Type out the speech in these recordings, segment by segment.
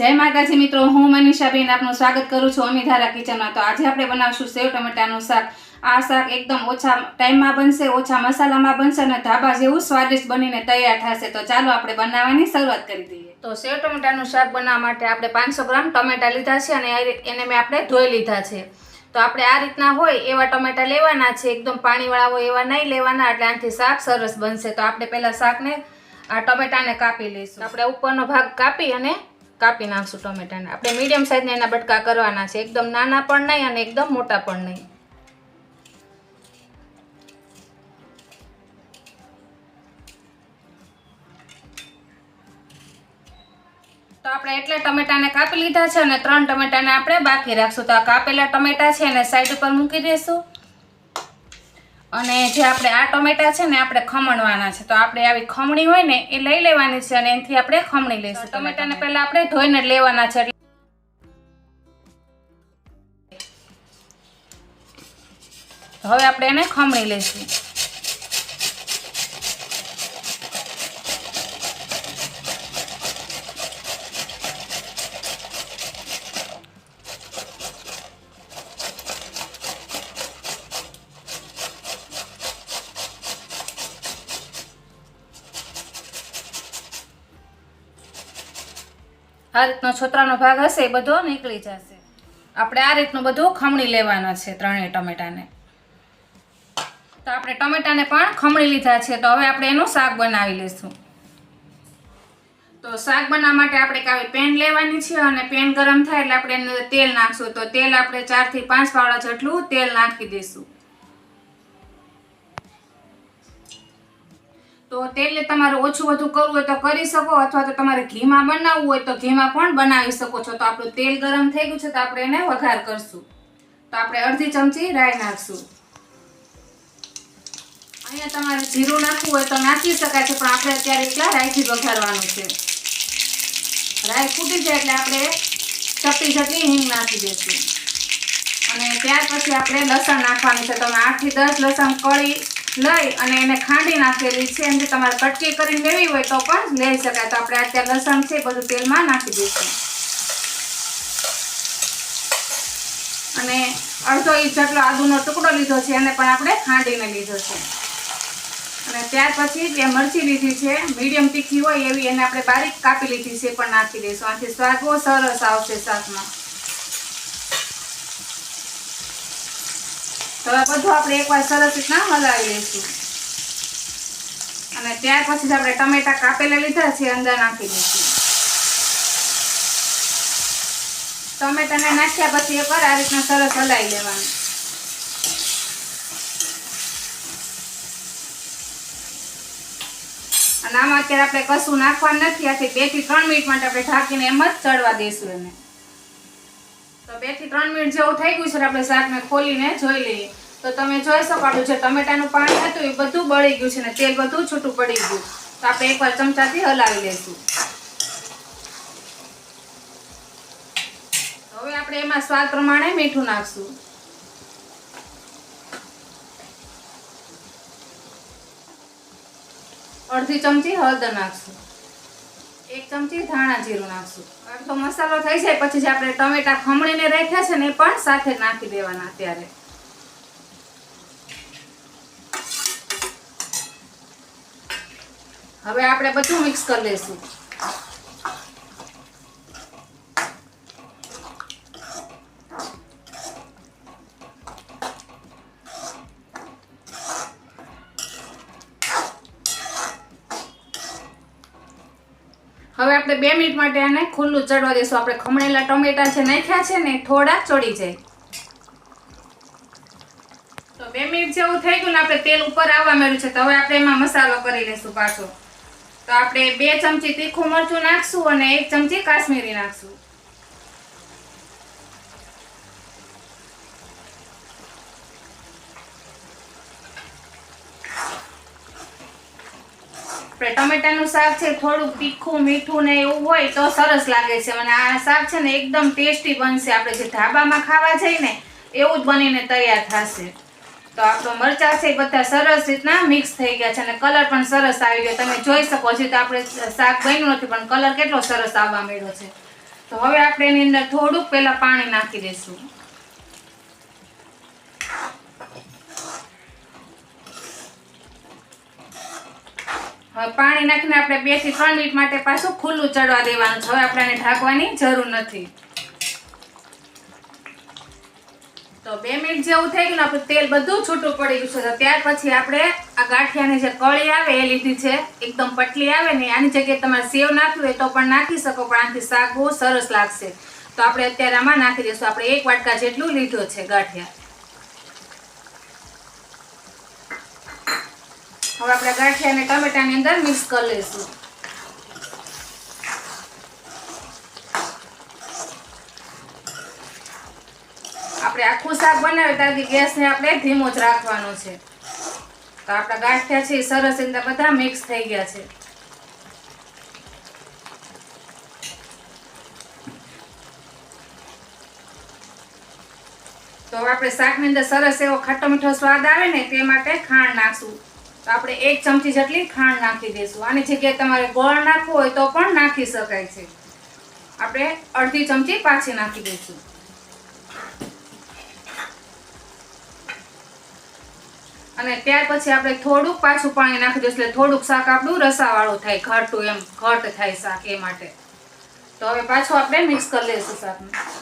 જય માતાજી મિત્રો, હું મનીષાબેન આપનું સ્વાગત કરું છું અમીધારા કિચનમાં. તો આજે આપણે બનાવશું સેવ ટમેટાનું શાક. આ શાક એકદમ ઓછા ટાઈમમાં બનશે, ઓછા મસાલામાં બનશે અને ધાબા જેવું સ્વાદિષ્ટ બનીને તૈયાર થશે. તો ચાલો આપણે બનાવવાની શરૂઆત કરી દઈએ. તો સેવ ટમેટાનું શાક બનાવવા માટે આપણે પાંચસો ગ્રામ ટમેટા લીધા છે અને એને મેં આપણે ધોઈ લીધા છે. તો આપણે આ રીતના હોય એવા ટમેટા લેવાના છે. એકદમ પાણીવાળા હોય એવા નહીં લેવાના, એટલે આનાથી શાક સરસ બનશે. તો આપણે પહેલાં શાકને આ ટમેટાને કાપી લઈશું. આપણે ઉપરનો ભાગ કાપી અને કાપી નાખશું ટમેટાને. આપણે મીડિયમ સાઇઝના એના બટકા કરવાના છે. એકદમ નાના પણ નહીં અને એકદમ મોટા પણ નહીં. તો આપણે એટલે ટમેટાને કાપી લીધા છે અને ત્રણ ટમેટાને આપણે બાકી રાખશું. તો આ કાપેલા ટમેટા છે એને સાઈડ ઉપર મૂકી દઈશું અને જે આપણે આ ટોમેટા છે ને આપણે ખમણવાના છે તો આપણે આવી ખમણી હોય ને એ લઈ લેવાની છે અને એનાથી આપણે ખમણી લઈશું. ટમેટાને પહેલાં આપણે ધોઈને લેવાના છે. હવે આપણે એને ખમણી લઈશું. આ રીતનો છોતરાનો ભાગ હશે, એ બધો નીકળી જશે. આપણે આ રીતનું બધું ખમણી લેવાના છે ત્રણેય ટમેટાને. તો આપણે ટમેટાને પણ ખમણી લીધા છે, તો હવે આપણે એનું શાક બનાવી લઈશું તો શાક બનાવવા માટે આપણે કાવી પેન લેવાની છે અને પેન ગરમ થાય એટલે આપણે તેલ નાખશું. તો તેલ આપણે ચારથી પાંચ પાવડા જેટલું તેલ નાખી દઈશું. તો તેલને તમારે ઓછું વધુ કરવું હોય તો કરી શકો, અથવા તો તમારે ઘીમાં બનાવવું હોય તો ઘીમાં પણ બનાવી શકો છો. તો આપણું તેલ ગરમ થઈ ગયું છે તો આપણે એને વઘાર કરશું. તો આપણે અડધી ચમચી રાઈ નાખશું. અહીંયા તમારે જીરું નાખવું હોય તો નાખી શકાય છે, પણ આપણે અત્યારે એટલા રાઈથી વઘારવાનું છે. રાઈ ફૂટી જાય એટલે આપણે ચપટી ચપટી હિંગ નાખી દઈશું. અને ત્યાર પછી આપણે લસણ નાખવાનું છે. તમે આઠથી દસ લસણ કળી લઈ અને એને ખાંડી નાખેલી છે. એમ કે તમારે કટકી કરીને લેવી હોય તો પણ લઈ શકાય. તો આપણે અત્યારે લસણ છે બધું તેલમાં નાખી દઈશું. અને અડધો ઇંચ જેટલો આદુનો ટુકડો લીધો છે, એને પણ આપણે ખાંડીને લીધો છે. અને ત્યાર પછી જે મરચી લીધી છે, મીડિયમ તીખી હોય એવી એને આપણે બારીક કાપી લીધી છે પણ નાખી દઈશું. આથી સ્વાદ બહુ સરસ આવશે શાકમાં. હવે બધું આપણે એકવાર સરસ રીતના હલાવી લઈશું. અને ત્યાર પછી આપણે ટમેટા કાપેલા લીધા છે અંદર નાખી દઈશું. ટમેટાને નાખ્યા પછી એકવાર આ રીતના સરસ હલાવી લેવાનું. અને આમાં અત્યારે આપણે કશું નાખવાનું નથી, આથી બેથી ત્રણ મિનિટ માટે આપણે ઢાંકીને એમ જ ચડવા દઈશું એને. તો બેથી ત્રણ મિનિટ જેવું થઈ ગયું છે આપણે શાકને ખોલીને જોઈ લઈએ. તો તમે જોઈ શકો આપણું જે ટમેટાનું પાણી હતું એ બધું બળી ગયું છે ને તેલ બધું છૂટું પડી ગયું. તો આપણે એકવાર ચમચાથી હલાવી લઈશું. હવે આપણે એમાં સ્વાદ પ્રમાણે મીઠું નાખશું. અડધી ચમચી હળદર નાખશું. એક ચમચી ધાણા જીરું નાખશું. અડધો મસાલો થઈ જાય, પછી જે આપણે ટમેટા ખમણીને રાખ્યા છે ને એ પણ સાથે નાખી દેવાના અત્યારે. હવે આપણે બધું મિક્સ કરી લઈશું. હવે આપણે બે મિનિટ માટે આને ખુલ્લું ચડવા દઈશું આપણે ખમણેલા ટમેટા છે નાખ્યા છે ને થોડા ચડી જાય. તો બે મિનિટ જેવું થઈ ગયું ને આપણે તેલ ઉપર આવવા માંડ્યું છે. તો હવે આપણે એમાં મસાલો કરી લઈશું પાછો. તો આપણે બે ચમચી તીખું મરચું નાખશું અને એક ચમચી કાશ્મીરી નાખશું. ટમેટાનું શાક છે, થોડુંક તીખું, મીઠું ને એવું હોય તો સરસ લાગે છે. અને આ શાક છે ને એકદમ ટેસ્ટી બનશે. આપણે જે ઢાબામાં ખાવા જઈએ ને, એવું જ બનીને તૈયાર થશે. તો આપણો મરચા છે એ બધા સરસ રીતના મિક્સ થઈ ગયા છે. અને કલર પણ સરસ આવી ગયો. તમે જોઈ શકો છો તો આપણે શાક બન્યું નથી, પણ કલર કેટલો સરસ આવવા માંડ્યો છે. તો હવે આપણે એની અંદર થોડુંક પહેલા પાણી નાખી દઈશું. પાણી નાખીને આપણે બેથી ત્રણ મિનિટ માટે પાછું ખુલ્લું ચડવા દેવાનું છે. હવે આપણે એને ઢાંકવાની જરૂર નથી. તો બે મિનિટ જેવું થઈ ગયું આપણું તેલ બધું છૂટું પડી ગયું છે. તો ત્યાર પછી આપણે આ ગાંઠિયાની જે કળી આવે એ લીધી છે. એકદમ પટલી આવે ને, આની જગ્યાએ તમારે સેવ નાખવી હોય તો પણ નાખી શકો, પણ આનાથી શાક બહુ સરસ લાગશે. તો આપણે અત્યારે આમાં નાખી દઈશું. આપણે એક વાટકા જેટલું લીધું છે ગાંઠિયા. હવે આપણે ગાંઠિયા અને ટમેટાની અંદર મિક્સ કરી લઈશું. આપણે આખું શાક બનાવે ત્યારથી ગેસને આપણે ધીમો જ રાખવાનો છે. તો આપણા ગાંઠિયા છે સરસ રીતે બધા મિક્સ થઈ ગયા છે. તો આપણે શાકની અંદર સરસ એવો ખાટો મીઠો સ્વાદ આવે ને તે માટે ખાંડ નાખશું. આપણે એક ચમચી જેટલી ખાંડ નાખી દઈશું. આની જગ્યાએ તમારે ગોળ નાખવું હોય તો પણ નાખી શકાય છે. આપણે અડધી ચમચી પાછી નાખી દઈશું. અને ત્યાર પછી આપણે થોડુંક પાછું પાણી નાખી દઈશું એટલે થોડુંક શાક આપણું રસાવાળું થાય ઘટું એમ ઘટ થાય શાક એ માટે. તો હવે પાછું આપણે મિક્સ કરી લઈશું શાકને.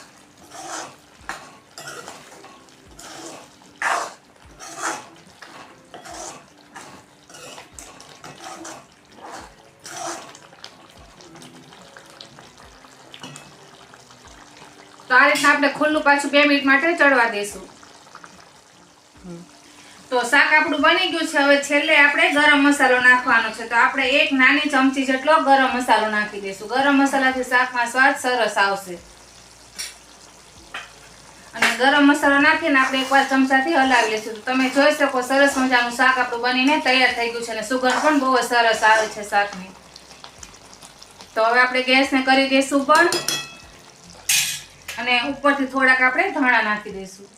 આ રીતના આપણે ખુલ્લું પાછું બે મિનિટ માટે ચડવા દઈશું તો શાક આપણું બની ગયું છે. હવે છેલ્લે આપણે ગરમ મસાલો નાખવાનો છે. તો આપણે એક નાની ચમચી જેટલો ગરમ મસાલો નાખી દઈશું. ગરમ મસાલાથી શાકમાં સ્વાદ સરસ આવશે. અને ગરમ મસાલો નાખીને આપણે એકવાર ચમચાથી હલાવી લઈશું. તમે જોઈ શકો સરસ મજાનું શાક આપણું બનીને તૈયાર થઈ ગયું છે અને સુગંધ પણ બહુ સરસ આવે છે શાકની. તો હવે આપણે ગેસને કરી દઈશું બંધ અને ઉપરથી થોડાક આપણે ધાણા નાખી દઈશું.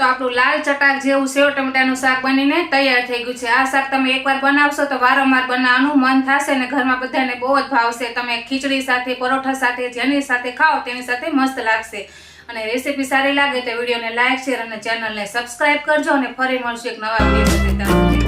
તો આપણું લાલ ચટાક જેવું સેવ ટમેટાનું શાક બનીને તૈયાર થઈ ગયું છે. આ શાક તમે એકવાર બનાવશો તો વારંવાર બનાવવાનું મન થશે અને ઘરમાં બધાને બહુ જ ભાવશે તમે ખીચડી સાથે, પરોઠા સાથે, જેની સાથે ખાઓ તેની સાથે મસ્ત લાગશે. અને રેસીપી સારી લાગે તો વિડીયોને લાઇક શેર અને ચેનલને સબસ્ક્રાઇબ કરજો અને ફરી મળશું એક નવા વીડિયો